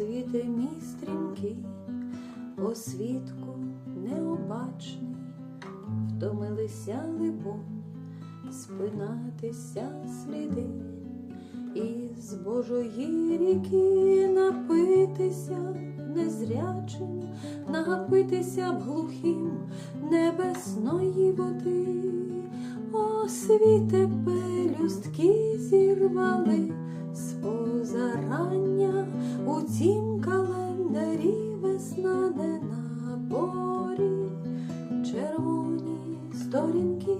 світе мій стрімкий, освітку необачний, втомилися либо спинатися сліди, із Божої ріки напитися незрячим, напитися б глухим небесної води, о світе пелюстки зірвали весна не на порі, червоні сторінки,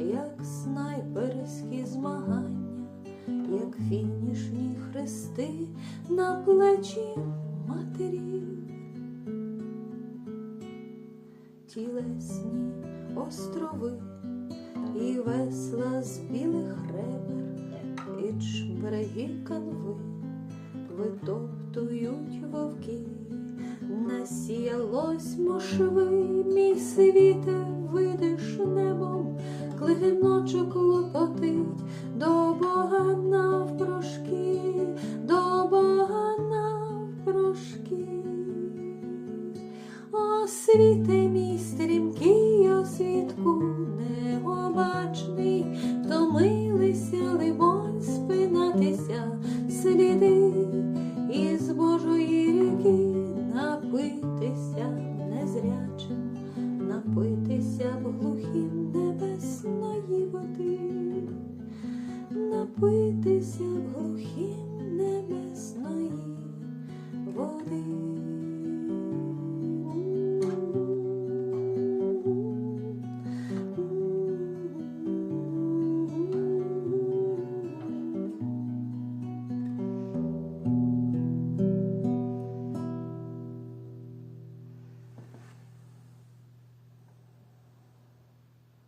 як снайперські змагання, як фінішні хрести на плечі матерів, тілесні острови і весла з білих ребер, і чбереги канви витоптують вовки, насіялось мошви, мій світе, видиш небом, клиночок лопотить. До Бога навпрошки, до Бога навпрошки. О, світе мій стрімкий, Дивився глухим небесної води.